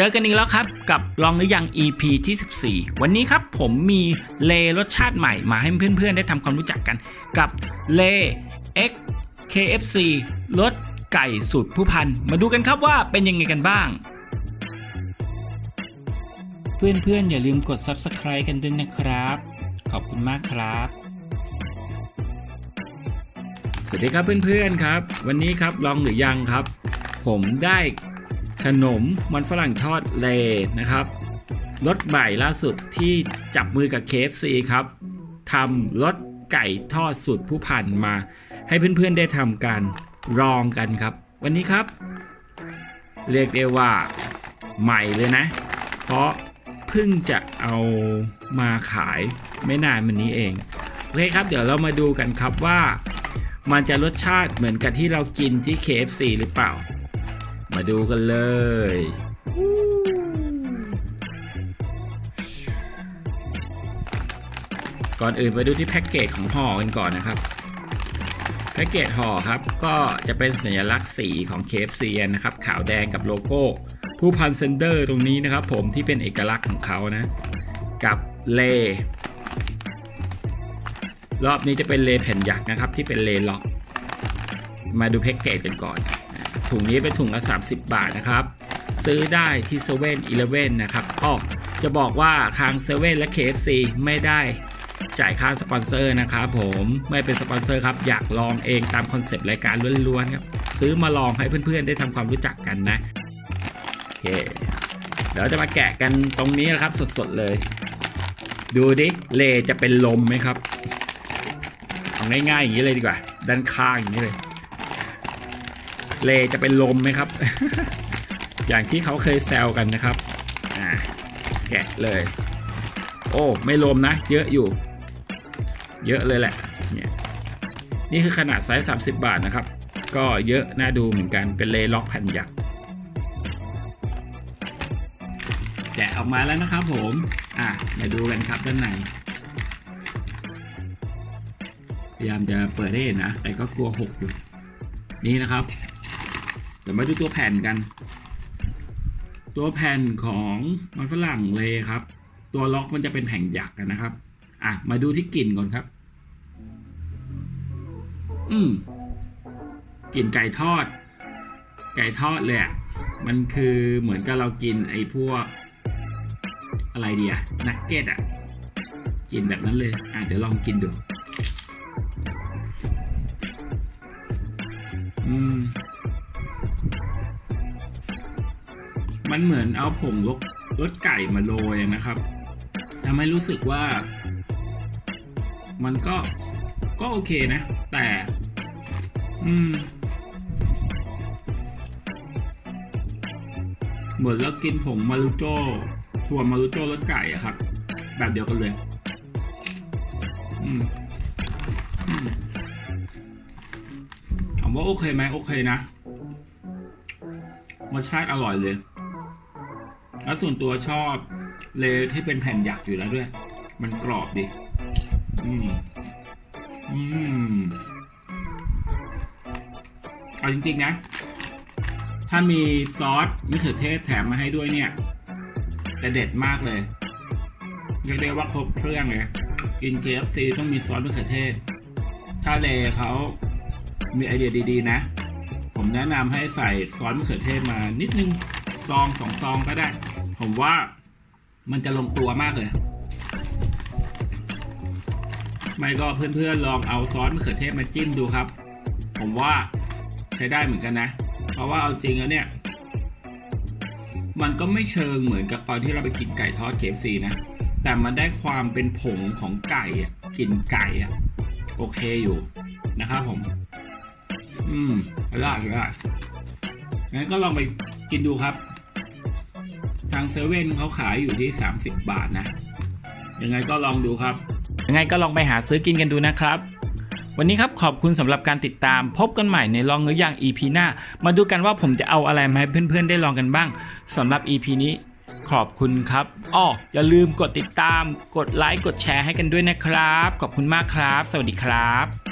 เจอกันอีกแล้วครับ กับลองหรือยัง EP ที่ 14 วันนี้ครับผมมีเลรสชาติใหม่มาให้เพื่อนๆ ได้ทำความรู้จักกัน กับเล X KFC รสไก่สูตรผู้พัน มาดูกันครับว่าเป็นยังไงกันบ้าง เพื่อนๆ อย่าลืมกด Subscribe กันด้วยนะครับ ขอบคุณมากครับ สวัสดีครับเพื่อนๆครับ วันนี้ครับลองหรือยังครับ ผมได้ ขนมมันฝรั่งทอดเลนะครับรสใหม่ล่าสุดที่จับมือกับ KFC ครับทำรสไก่ทอดสูตรผู้พันมา ให้เพื่อนๆได้ทำการลองกันครับ วันนี้ครับ เรียกได้ว่าใหม่เลยนะ เพราะเพิ่งจะเอามาขายไม่นานมานี้เองโอเคครับ เดี๋ยวเรามาดูกันครับว่า มันจะรสชาติเหมือนกับที่เรากินที่ KFC หรือเปล่า มาดูกันเลย ก่อนอื่นไปดูที่แพ็กเกจของห่อกันก่อนนะครับแพ็กเกจห่อครับก็จะเป็นสัญลักษณ์สีของ KFC นะครับ ขาวแดงกับโลโก้ผู้พันเซนเดอร์ตรงนี้นะครับ ผมที่เป็นเอกลักษณ์ของเขานะ กับเล รอบนี้จะเป็นเลแผ่นยักษ์นะครับ ที่เป็นเลล็อก มาดูแพ็กเกจกันก่อน ถุงนี้เป็นถุงละ 30 บาทนะครับ ซื้อได้ที่เซเว่นอีเลฟเว่นนะครับอ้อจะบอกว่าทางเซเว่นและ KFC ไม่ได้จ่ายค่าสปอนเซอร์นะครับผมไม่เป็นสปอนเซอร์ครับ อยากลองเองตามคอนเซปต์รายการล้วนๆครับ ซื้อมาลองให้เพื่อนๆ ได้ทำความรู้จักกันนะโอเคเดี๋ยวจะมาแกะกันตรงนี้นะครับสดๆเลย ดูดิเลจะเป็นลมไหมครับเอาง่ายๆอย่างนี้เลยดีกว่า ด้านข้างอย่างนี้เลย เลจะเป็นลมไหมครับ อย่างที่เขาเคยแซวกันนะครับอ่าแกะเลย โอ้ไม่ลมนะ เยอะอยู่ เยอะเลยแหละเนี่ยนี่คือขนาดไซส์30 บาทนะครับ ก็เยอะน่าดูเหมือนกันเป็นเลล็อกแผ่นยักษ์แกะออกมาแล้วนะครับผมอะมาดูกันครับด้านในพยายามจะเปิดให้เห็นนะ แต่ก็กลัวหกอยู่ นี่นะครับ ดี๋ยวมาดูตัวแผ่นกัน ตัวแผ่นของมันฝรั่งเลยครับ ตัวล็อกมันจะเป็นแผ่นหยักนะครับ อะ มาดูที่กลิ่นก่อนครับ อืมกลิ่นไก่ทอด ไก่ทอดเลยอะ มันคือเหมือนกับเรากินไอ้พวก อะไรดีอะนักเก็ตอะกินแบบนั้นเลย อะ เดี๋ยวลองกินดู มันเหมือนเอาผงรสรสไก่มาโรยนะครับทำให้รู้สึกว่า มันก็ก็โอเคนะ แต่ อืมเหมือนเรากินผงมารุโจ้ถั่วมารุโจ้รสไก่อะครับ แบบเดียวกันเลย อืมถามว่าโอเคไหมโอเคนะรสชาติอร่อยเลย แล้วส่วนตัวชอบเลที่เป็นแผ่นหยักอยู่แล้วด้วย มันกรอบดี อืม อืม เอาจริงๆนะ ถ้ามีซอสมะเขือเทศแถมมาให้ด้วยเนี่ยจะเด็ดมากเลยเรียกได้ว่าครบเครื่องเลยกิน KFC ต้องมีซอสมะเขือเทศ ถ้าเลเขามีไอเดียดีๆ นะ ผมแนะนำให้ใส่ซอสมะเขือเทศมานิดนึง ซองสองซองก็ได้ ผมว่ามันจะลงตัวมากเลย ไม่ก็เพื่อนๆลองเอาซอสมะเขือเทศมาจิ้มดูครับ ผมว่าใช้ได้เหมือนกันนะ เพราะว่าเอาจริงแล้วเนี่ย มันก็ไม่เชิงเหมือนกับตอนที่เราไปกินไก่ทอดเคฟซีนะ แต่มันได้ความเป็นผงของไก่อะกลิ่นไก่อะโอเคอยู่นะครับผม อืมได้ได้งั้นก็ลองไปกินดูครับ ทางเซเว่นเขาขายอยู่ที่ 30 บาทนะ ยังไงก็ลองดูครับ ยังไงก็ลองไปหาซื้อกินกันดูนะครับ วันนี้ครับขอบคุณสำหรับการติดตาม พบกันใหม่ในลองเนื้อย่าง EP หน้า มาดูกันว่าผมจะเอาอะไรมาให้เพื่อนๆ ได้ลองกันบ้างสำหรับ EP นี้ขอบคุณครับอ้ออย่าลืมกดติดตาม กดไลค์ กดแชร์ให้กันด้วยนะครับ ขอบคุณมากครับ สวัสดีครับ